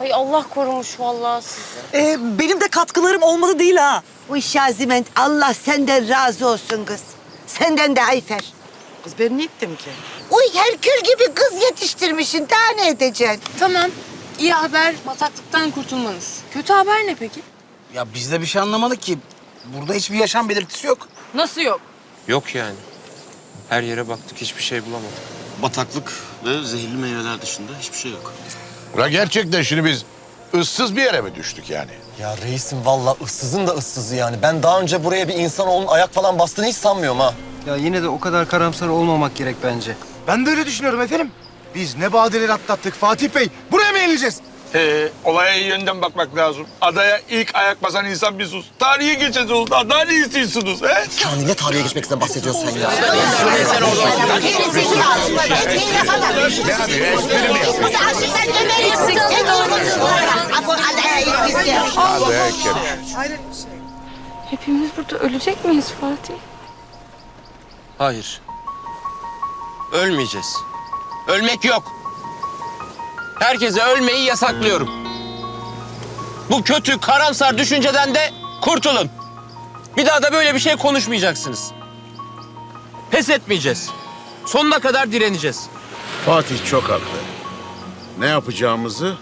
Ay Allah korumuş vallahi sizi. Ee, benim de katkılarım olmadı değil ha. Uy Şaziment Allah senden razı olsun kız. Senden de Ayfer. Kız ben ne ettim ki? Uy Herkül gibi kız yetiştirmişsin. Daha ne edeceksin? Tamam. İyi haber bataklıktan kurtulmanız. Kötü haber ne peki? Ya biz de bir şey anlamadık ki. Burada hiçbir yaşam belirtisi yok. Nasıl yok? Yok yani. Her yere baktık hiçbir şey bulamadık. Bataklık ve zehirli meyveler dışında hiçbir şey yok. Ya gerçekten şimdi biz ıssız bir yere mi düştük yani? Ya reisim valla ıssızın da ıssızı yani. Ben daha önce buraya bir insanoğlunun ayak falan bastığını hiç sanmıyorum ha. Ya yine de o kadar karamsar olmamak gerek bence. Ben de öyle düşünüyorum efendim. Biz ne badireler atlattık Fatih Bey. Buraya mı yenileceğiz? Ee, olaya iyi yönden bakmak lazım. Adaya ilk ayak basan insan biziz. Tarihi geçeceğiz daha. Daha ne istiyorsunuz he? Kamil ne tarihe geçmekten bahsediyorsun sen ya? Hepimiz burada ölecek miyiz Fatih? Hayır. Ölmeyeceğiz. Ölmek yok. Herkese ölmeyi yasaklıyorum. Bu kötü, karamsar düşünceden de kurtulun. Bir daha da böyle bir şey konuşmayacaksınız. Pes etmeyeceğiz. Sonuna kadar direneceğiz. Fatih çok haklı. Ne yapacağımızı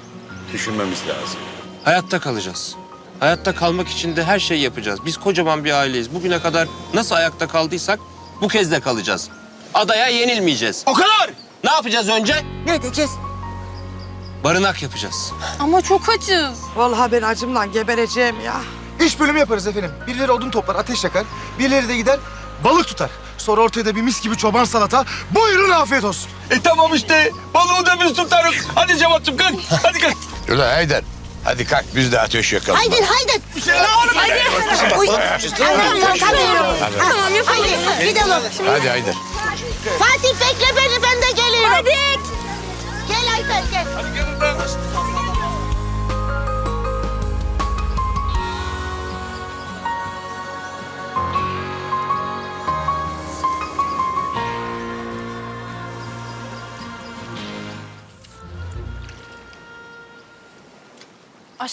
düşünmemiz lazım. Hayatta kalacağız. Hayatta kalmak için de her şeyi yapacağız. Biz kocaman bir aileyiz. Bugüne kadar nasıl ayakta kaldıysak bu kez de kalacağız. Adaya yenilmeyeceğiz. O kadar! Ne yapacağız önce? Ne edeceğiz? Barınak yapacağız. Ama çok açız. Vallahi ben acımdan gebereceğim ya. İş bölümü yaparız efendim. Birileri odun toplar, ateş yakar. Birileri de gider balık tutar. Sonra ortaya da bir mis gibi çoban salata. Buyurun afiyet olsun. E tamam işte. Balığı da biz tutarız. Hadi Cevat'cığım kalk. Hadi kalk. Ulan Haydar. Hadi kalk biz de ateş yakalım. Haydi haydi. Haydi. Uy. Tamam kalkamıyorum. Tamam yapalım. Haydi gidelim. Hadi Haydar. Fatih bekle beni ben de geliyorum. Hadi.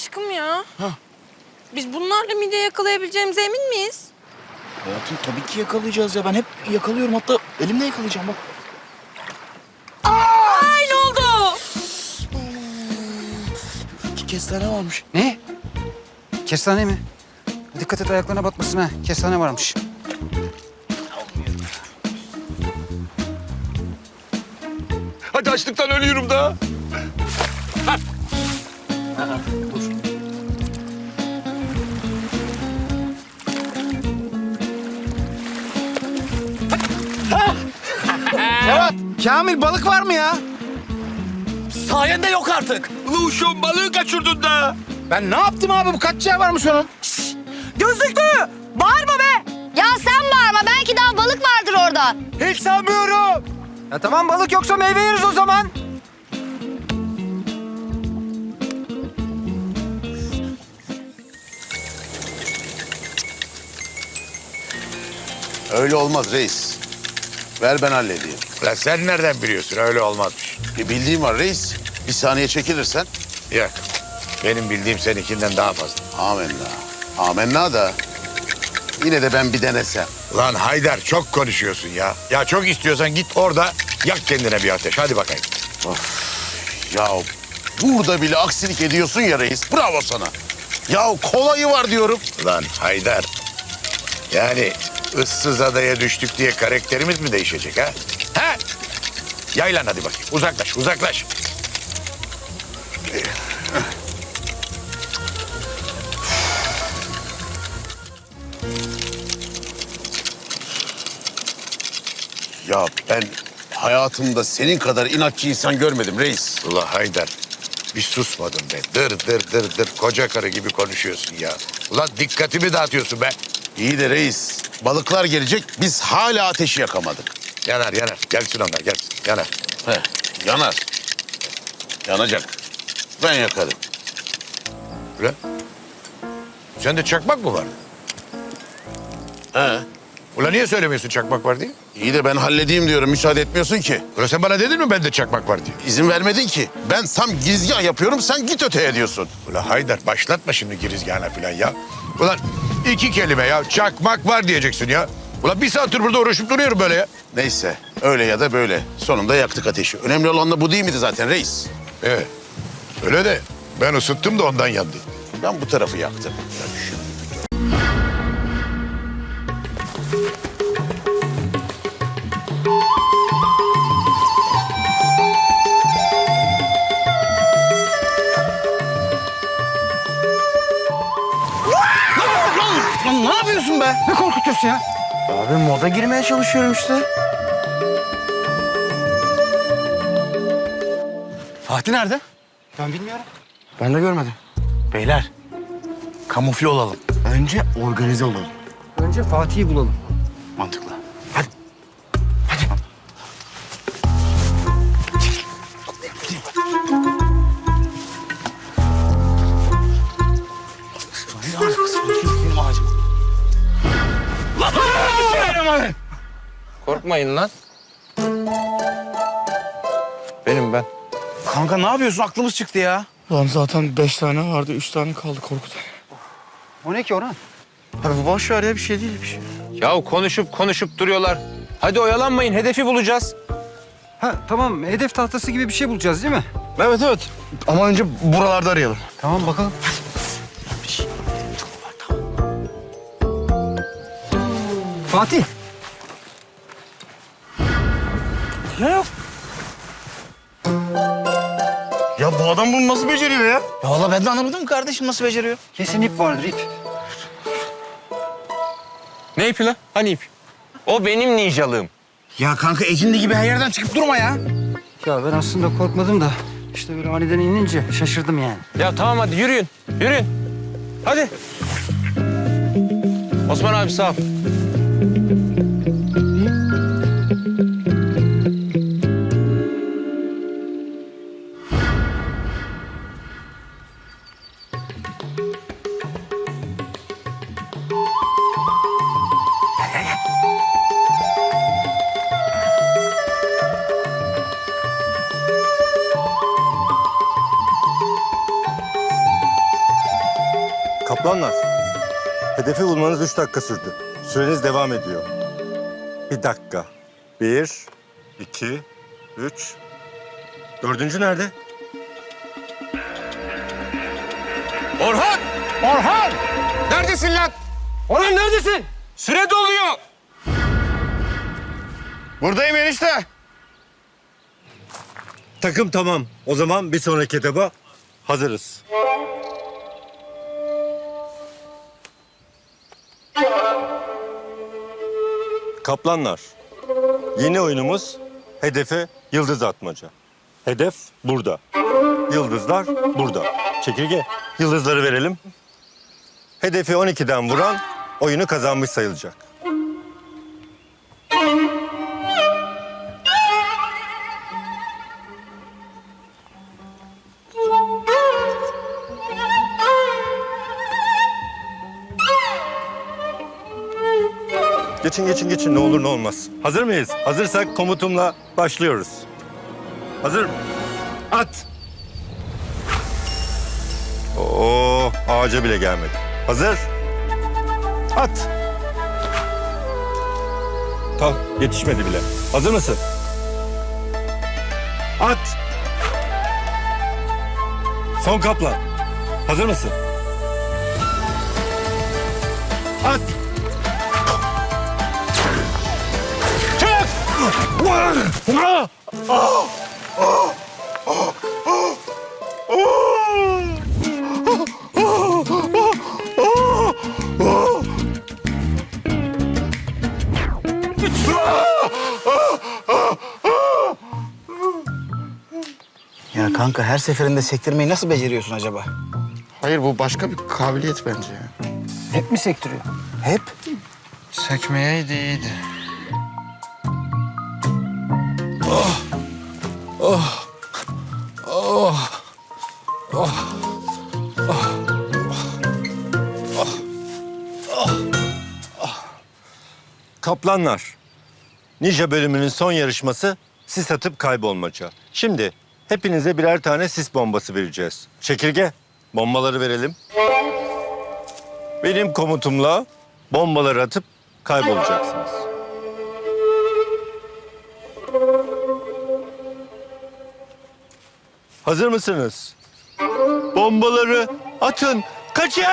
Aşkım ya. Biz bunlarla midye yakalayabileceğimize emin miyiz? Hayatım tabii ki yakalayacağız ya. Ben hep yakalıyorum. Hatta elimle yakalayacağım bak. Ay ne oldu? İki kestane varmış. Ne? Kestane mi? Dikkat et ayaklarına batmasın ha. Kestane varmış. Hadi açlıktan ölüyorum da. Cevat, Kamil balık var mı ya? Sayende yok artık. Uşağım balığı kaçırdın da. Ben ne yaptım abi? Bu kaç yer varmış onun? Gözlüklü! Bağırma be! Ya sen bağırma belki daha balık vardır orada. Hiç sanmıyorum. Ya tamam balık yoksa meyve yeriz o zaman. Öyle olmaz reis. Ver ben halledeyim. Ya sen nereden biliyorsun öyle olmazmış? Bir bildiğim var reis. Bir saniye çekilirsen. Yok. Benim bildiğim seninkinden daha fazla. Amenna. Amenna da yine de ben bir denesem. Lan Haydar çok konuşuyorsun ya. Ya çok istiyorsan git orada yak kendine bir ateş. Hadi bakayım. Ya burada bile aksilik ediyorsun ya reis. Bravo sana. Ya kolayı var diyorum. Lan Haydar. Yani ıssız adaya düştük diye karakterimiz mi değişecek ha? Ha? Yaylan hadi bakayım. Uzaklaş, uzaklaş. Ya ben hayatımda senin kadar inatçı insan görmedim reis. Ula Haydar. Bir susmadın be. Dır dır dır dır. Koca karı gibi konuşuyorsun ya. Ulan dikkatimi dağıtıyorsun be. İyi de reis. Balıklar gelecek. Biz hala ateşi yakamadık. Yanar yanar. Gelsin onlar gelsin. Yanar. He, yanar. Yanacak. Ben yakarım. Ulan. Sende çakmak mı var? He. Ulan niye söylemiyorsun çakmak var diye? İyi de ben halledeyim diyorum müsaade etmiyorsun ki. Ulan sen bana dedin mi bende çakmak var diye? İzin vermedin ki. Ben tam girizgah yapıyorum sen git öteye diyorsun. Ulan Haydar başlatma şimdi girizgahına falan ya. Ulan iki kelime ya çakmak var diyeceksin ya. Ulan bir saattir burada uğraşıp duruyorum böyle ya. Neyse öyle ya da böyle. Sonunda yaktık ateşi. Önemli olan da bu değil miydi zaten reis? Evet. Öyle de ben ısıttım da ondan yandı. Ben bu tarafı yaktım. Be? Ne korkutuyorsun ya? Abi moda girmeye çalışıyorum işte. Fatih nerede? Ben bilmiyorum. Ben de görmedim. Beyler, kamufle olalım. Önce organize olalım. Önce Fatih'i bulalım. Mantıklı. Korkmayın lan. Benim ben. Kanka ne yapıyorsun? Aklımız çıktı ya. Lan zaten beş tane vardı, üç tane kaldı Korkut. O ne ki Orhan? Abi boş ver ya bir şey değil bir şey. Ya konuşup konuşup duruyorlar. Hadi oyalanmayın hedefi bulacağız. Ha tamam hedef tahtası gibi bir şey bulacağız değil mi? Evet evet. Ama önce buralarda arayalım. Tamam bakalım. Fatih. Ya. Ya bu adam bunu nasıl beceriyor ya? Ya valla ben de anlamadım kardeşim nasıl beceriyor. Kesin ip vardır ip. Ne ipi lan? Hani ip? O benim ninjalığım. Ya kanka ecindi gibi her yerden çıkıp durma ya. Ya ben aslında korkmadım da işte böyle aniden inince şaşırdım yani. Ya tamam hadi yürüyün. Yürüyün. Hadi. Osman abi sağ ol. Kaplanlar, hedefi bulmanız üç dakika sürdü. Süreniz devam ediyor. Bir dakika. Bir, iki, üç. Dördüncü nerede? Orhan! Orhan! Neredesin lan? Orhan neredesin? Süre doluyor. Buradayım enişte. Takım tamam. O zaman bir sonraki etaba hazırız. Kaplanlar, yeni oyunumuz hedefe yıldız atmaca. Hedef burada. Yıldızlar burada. Çekirge, yıldızları verelim. Hedefi 12'den vuran oyunu kazanmış sayılacak. Geçin geçin geçin ne olur ne olmaz. Hazır mıyız? Hazırsak komutumla başlıyoruz. Hazır. At. Oo ağaca bile gelmedi. Hazır. At. Tamam yetişmedi bile. Hazır mısın? At. Son kaplan. Hazır mısın? At. Ya kanka her seferinde sektirmeyi nasıl beceriyorsun acaba? Hayır bu başka bir kabiliyet bence. Hep mi sektiriyor? Hep. Sekmeyeydi iyiydi. Kaplanlar. Ninja bölümünün son yarışması sis atıp kaybolmaca. Şimdi hepinize birer tane sis bombası vereceğiz. Çekirge, bombaları verelim. Benim komutumla bombaları atıp kaybolacaksınız. Hazır mısınız? Bombaları atın, kaçın!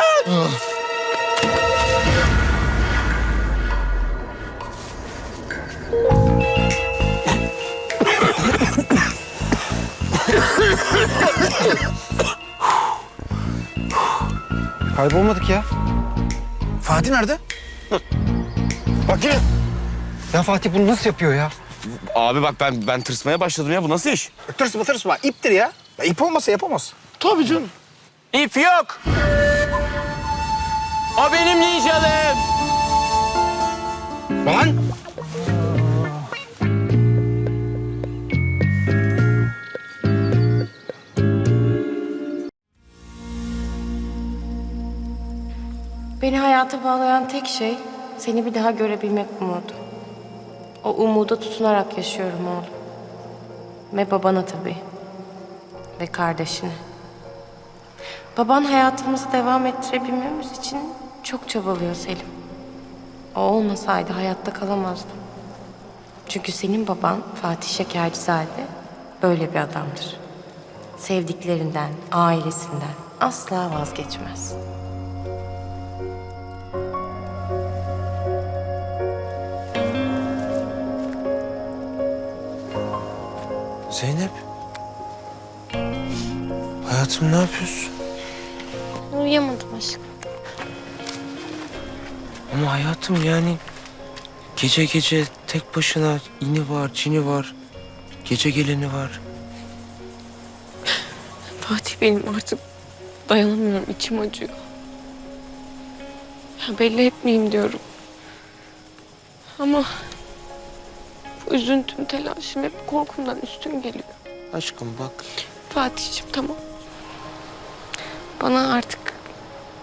Kaybolmadık ya. Fatih nerede? Bakayım. Ya Fatih bunu nasıl yapıyor ya? Abi bak ben ben tırsmaya başladım ya. Bu nasıl iş? Tırsma tırsma. İptir ya. Ya ip olmasa yapamaz. Tabii canım. İp yok. O benim ninjalım. Lan! Beni hayata bağlayan tek şey seni bir daha görebilmek umudu. O umuda tutunarak yaşıyorum oğlum. Ve babana tabii. Ve kardeşine. Baban hayatımızı devam ettirebilmemiz için çok çabalıyor Selim. O olmasaydı hayatta kalamazdım. Çünkü senin baban Fatih Şekercizade böyle bir adamdır. Sevdiklerinden, ailesinden asla vazgeçmez. Zeynep. Hayatım ne yapıyorsun? Uyuyamadım aşkım. Ama hayatım yani gece gece tek başına ini var, cini var, gece geleni var. Fatih benim artık dayanamıyorum. içim acıyor. Ya belli etmeyeyim diyorum. Ama bu üzüntüm, telaşım hep korkumdan üstün geliyor. Aşkım bak. Fatih'ciğim tamam. Bana artık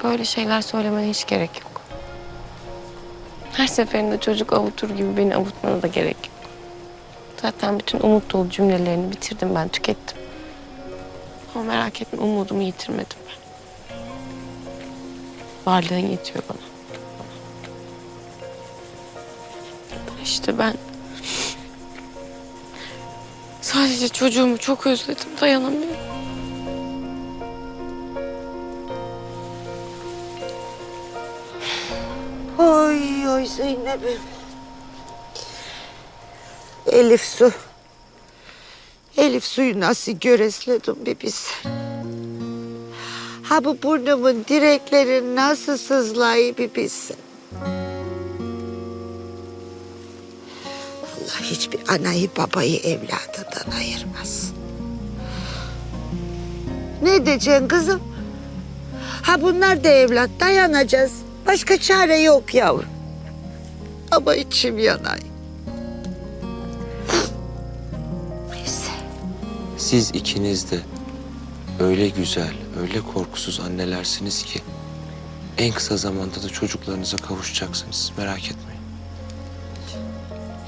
böyle şeyler söylemene hiç gerek yok. Her seferinde çocuk avutur gibi beni avutmana da gerek yok. Zaten bütün umut dolu cümlelerini bitirdim ben, tükettim. Ama merak etme umudumu yitirmedim ben. Varlığın yetiyor bana. İşte ben sadece çocuğumu çok özledim, dayanamıyorum. Oy oy Zeynep'im. Elif su. Elif suyu nasıl göresledim bir biz. Ha bu burnumun direkleri nasıl sızlayı bir bilsen. Allah hiçbir anayı babayı evladından ayırmaz. Ne diyeceksin kızım? Ha bunlar da evlat dayanacağız. Başka çare yok yavrum. Ama içim yanay. Neyse. Siz ikiniz de öyle güzel, öyle korkusuz annelersiniz ki en kısa zamanda da çocuklarınıza kavuşacaksınız. Merak etmeyin.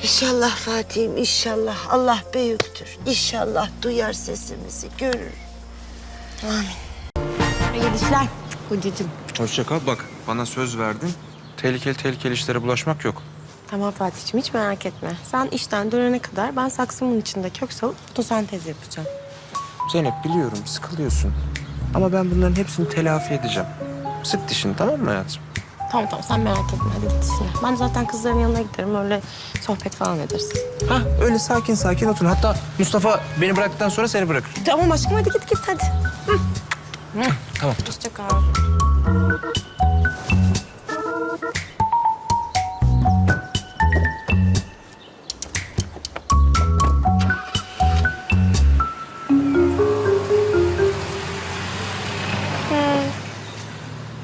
İnşallah Fatih'im inşallah. Allah büyüktür. İnşallah duyar sesimizi görür. İyi işler. Kocacığım. Hoşça kal. Bak bana söz verdin. Tehlikeli tehlikeli işlere bulaşmak yok. Tamam Fatih'ciğim hiç merak etme. Sen işten dönene kadar ben saksımın içinde kök salıp fotosentez yapacağım. Zeynep biliyorum sıkılıyorsun. Ama ben bunların hepsini telafi edeceğim. Sık dişini tamam mı hayatım? Tamam tamam sen merak etme hadi git işine. Ben zaten kızların yanına giderim öyle sohbet falan ederiz. Ha öyle sakin sakin otur. Hatta Mustafa beni bıraktıktan sonra seni bırakır. Tamam aşkım hadi git git hadi. Tamam. Hoşça kal.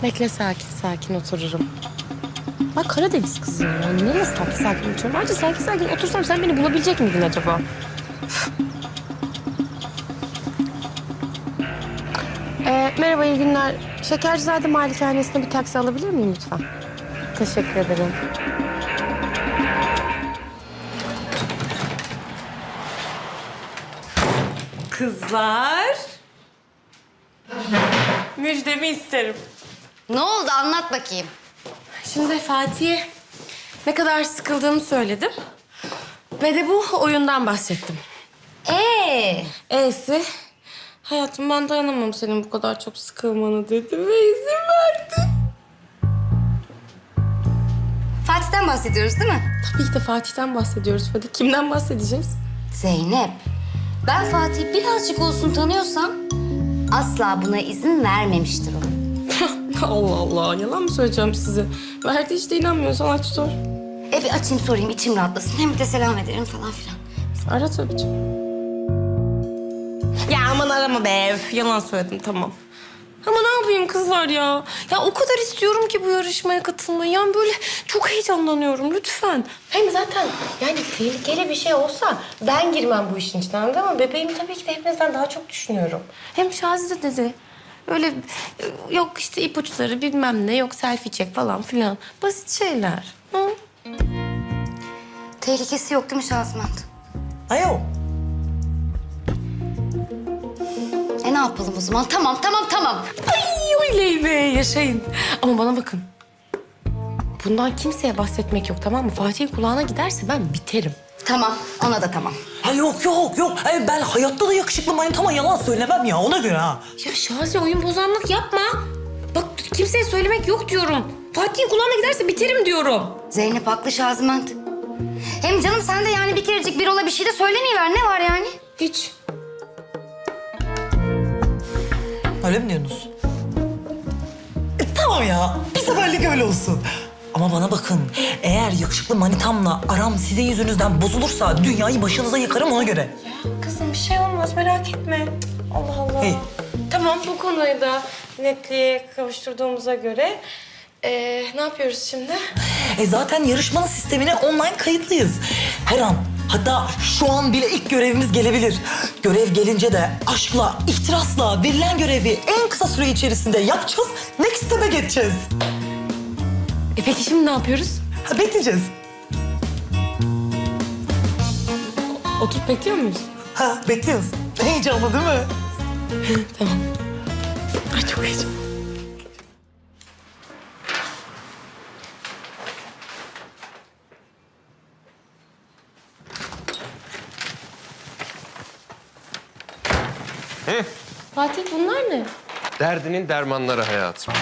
Bekle sakin sakin otururum. Ben Karadeniz kızıyım ya. Niye sakin sakin oturuyorum? Ayrıca sakin sakin otursam sen beni bulabilecek miydin acaba? Merhaba, iyi günler. Şekercizade Malikanesi'ne bir taksi alabilir miyim lütfen? Teşekkür ederim. Kızlar. Müjdemi isterim. Ne oldu anlat bakayım. Şimdi Fatih'e ne kadar sıkıldığımı söyledim. Ve de bu oyundan bahsettim. Ee, E'si hayatım ben dayanamam senin bu kadar çok sıkılmanı dedi ve izin verdi. Fatih'ten bahsediyoruz değil mi? Tabii ki de Fatih'ten bahsediyoruz. Hadi kimden bahsedeceğiz? Zeynep, ben Fatih'i birazcık olsun tanıyorsam asla buna izin vermemiştir o. Allah Allah yalan mı söyleyeceğim size? Verdi işte inanmıyorsan aç sor. E bir açayım sorayım içim rahatlasın. Hem bir de selam ederim falan filan. Ara tabii canım. Arama be. Yalan söyledim tamam. Ama ne yapayım kızlar ya? Ya o kadar istiyorum ki bu yarışmaya katılmayı. Yani böyle çok heyecanlanıyorum lütfen. Hem zaten yani tehlikeli bir şey olsa ben girmem bu işin içine anladın mı? Bebeğimi tabii ki de hepinizden daha çok düşünüyorum. Hem Şazi de dedi. Öyle yok işte ipuçları bilmem ne yok selfie çek falan filan. Basit şeyler. Hı? Tehlikesi yok değil mi Şazment? Ayol. Ne yapalım o zaman? Tamam, tamam, tamam. Ay öyle be yaşayın. Ama bana bakın. Bundan kimseye bahsetmek yok tamam mı? Fatih'in kulağına giderse ben biterim. Tamam, ona da tamam. Ha yok yok yok. Ay, ben hayatta da yakışıklı manitama yalan söylemem ya ona göre ha. Ya Şazi oyun bozanlık yapma. Bak kimseye söylemek yok diyorum. Fatih'in kulağına giderse biterim diyorum. Zeynep haklı Şazment. Hem canım sen de yani bir kerecik bir ola bir şey de söylemeyiver. Ne var yani? Hiç. Öyle mi diyorsunuz? E, tamam ya. Bir seferlik öyle olsun. Ama bana bakın. Eğer yakışıklı manitamla aram sizin yüzünüzden bozulursa dünyayı başınıza yıkarım ona göre. Kızım bir şey olmaz merak etme. Allah Allah. Hey. Tamam bu konuyu da netliğe kavuşturduğumuza göre ee, ne yapıyoruz şimdi? E zaten yarışmanın sistemine online kayıtlıyız. Her an hatta şu an bile ilk görevimiz gelebilir. Görev gelince de aşkla, ihtirasla verilen görevi en kısa süre içerisinde yapacağız. Next step'e geçeceğiz. E peki şimdi ne yapıyoruz? Ha, bekleyeceğiz. Oturup bekliyor muyuz? Ha bekliyoruz. Heyecanlı değil mi? Tamam. Ay çok heyecanlı. Fatih bunlar ne? Derdinin dermanları hayatım.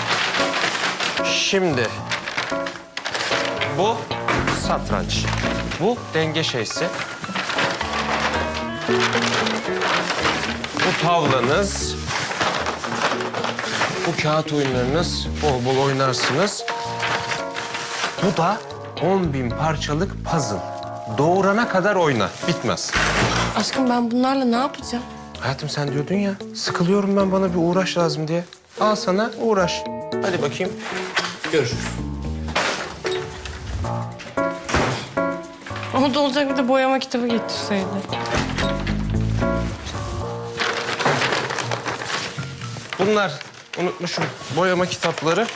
Şimdi bu satranç. Bu denge şeysi. Bu tavlanız. Bu kağıt oyunlarınız. Bol bol oynarsınız. Bu da 10 bin parçalık puzzle. Doğurana kadar oyna. Bitmez. Aşkım ben bunlarla ne yapacağım? Hayatım sen diyordun ya, sıkılıyorum ben bana bir uğraş lazım diye. Al sana uğraş. Hadi bakayım. Görüşürüz. Da olacak bir de boyama kitabı getirseydi. Bunlar unutmuşum boyama kitapları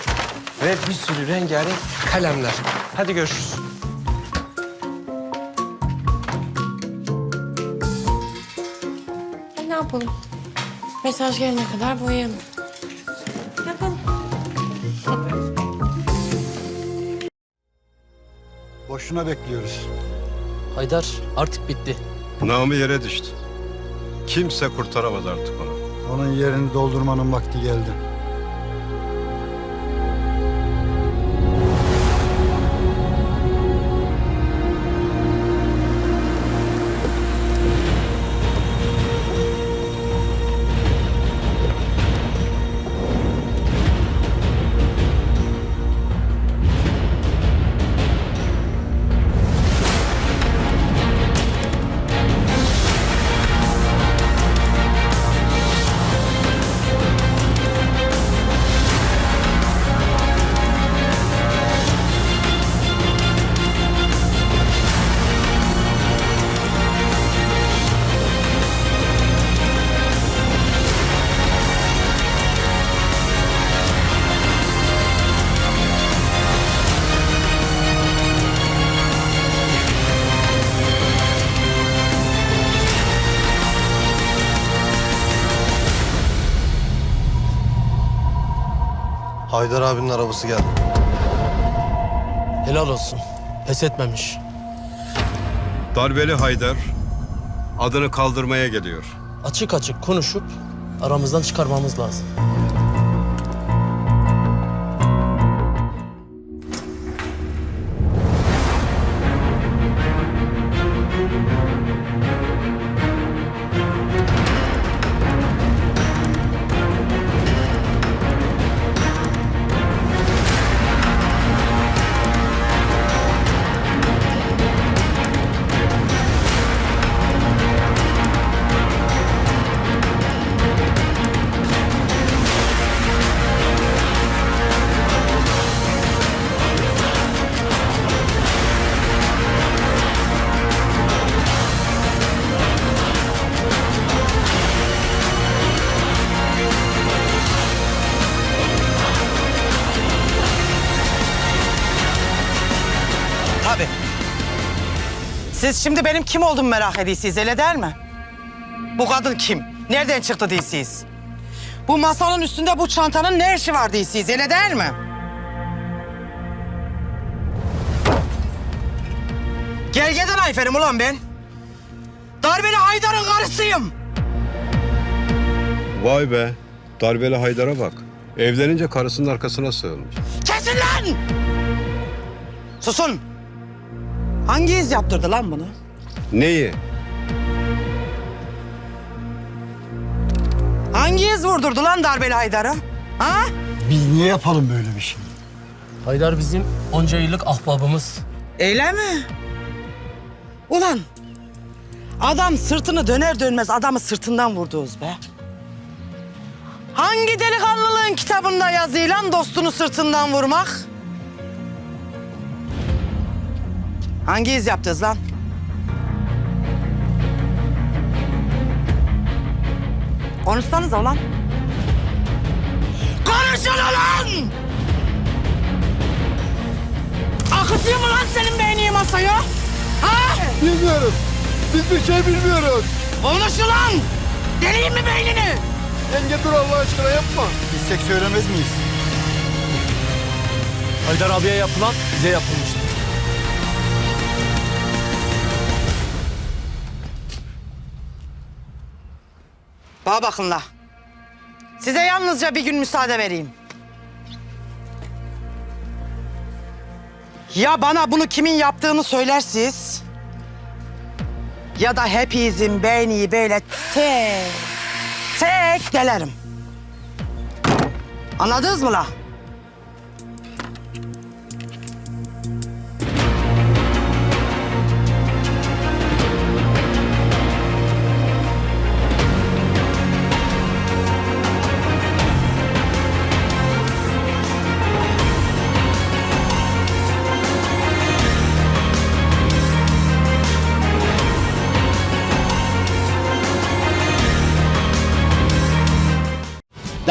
ve bir sürü rengarenk kalemler. Hadi görüşürüz. Yapalım? Mesaj gelene kadar boyayalım. Yapalım. Boşuna bekliyoruz. Haydar artık bitti. Namı yere düştü. Kimse kurtaramaz artık onu. Onun yerini doldurmanın vakti geldi. Haydar abinin arabası geldi. Helal olsun. Pes etmemiş. Darbeli Haydar adını kaldırmaya geliyor. Açık açık konuşup aramızdan çıkarmamız lazım. Siz şimdi benim kim olduğumu merak ediyorsunuz öyle değil mi? Bu kadın kim? Nereden çıktı diyorsunuz? Bu masanın üstünde bu çantanın ne işi var diyorsunuz öyle değil mi? Gergeden Ayfer'im ulan ben. Darbeli Haydar'ın karısıyım. Vay be. Darbeli Haydar'a bak. Evlenince karısının arkasına sığınmış. Kesin lan! Susun. Hangi iz yaptırdı lan bunu? Neyi? Hangi iz vurdurdu lan darbeli Haydar'ı? Ha? Biz niye yapalım böyle bir şey? Haydar bizim onca yıllık ahbabımız. Öyle mi? Ulan adam sırtını döner dönmez adamı sırtından vurdunuz be. Hangi delikanlılığın kitabında yazıyor lan dostunu sırtından vurmak? Hangi iz yaptınız lan? Konuşsanıza ulan. Konuşun ulan! Akıtıyor mu lan senin beyni masayı? Ha? Bilmiyoruz. Biz bir şey bilmiyoruz. Konuş ulan! Deliyim mi beynini? Yenge dur Allah aşkına yapma. Bilsek söylemez miyiz? Haydar abiye yapılan bize yapılmıştı. Bana bakın la. Size yalnızca bir gün müsaade vereyim. Ya bana bunu kimin yaptığını söylersiniz... ...ya da hepinizin beyni böyle tek... ...tek delerim. Anladınız mı la?